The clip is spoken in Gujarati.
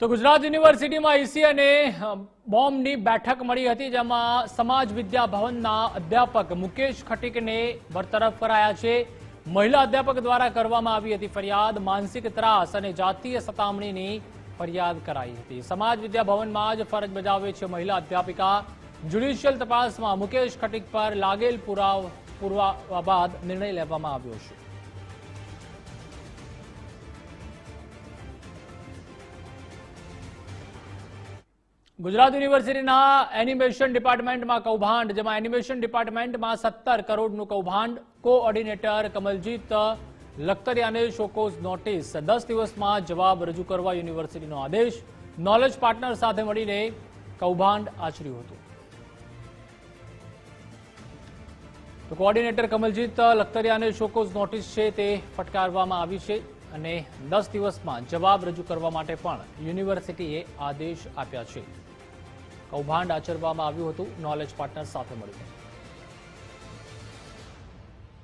તો ગુજરાત યુનિવર્સિટીમાં ઈસી અને બોમ્બની બેઠક મળી હતી, જેમાં સમાજ વિદ્યા ભવનના અધ્યાપક મુકેશ ખટીકને બરતરફ કરાયા છે. મહિલા અધ્યાપક દ્વારા કરવામાં આવી હતી ફરિયાદ, માનસિક ત્રાસ અને જાતીય સતામણીની ફરિયાદ કરાઈ હતી. સમાજ વિદ્યા ભવનમાં જ ફરજ બજાવે છે મહિલા અધ્યાપિકા. જ્યુડિશિયલ તપાસમાં મુકેશ ખટીક પર લાગેલ પુરાવ બાદ નિર્ણય લેવામાં આવ્યો છે. ગુજરાત યુનિવર્સિટીના એનિમેશન ડિપાર્ટમેન્ટમાં કૌભાંડ, જેમાં એનિમેશન ડિપાર્ટમેન્ટમાં સત્તર કરોડનું કૌભાંડ. કોઓર્ડિનેટર કમલજીત લખતરિયાને શોકોઝ નોટિસ દસ દિવસમાં જવાબ રજૂ કરવા યુનિવર્સિટીનો આદેશ. નોલેજ પાર્ટનર સાથે મળીને કૌભાંડ આચર્યું હતું. તો કોઓર્ડિનેટર કમલજીત લખતરિયાને શોકોઝ નોટિસ છે તે ફટકારવામાં આવી છે. અને દસ દિવસમાં જવાબ રજૂ કરવા માટે પણ યુનિવર્સિટીએ આદેશ આપ્યા છે. કૌભાંડ આચરવામાં આવ્યું હતું નોલેજ પાર્ટનર સાથે મળીને.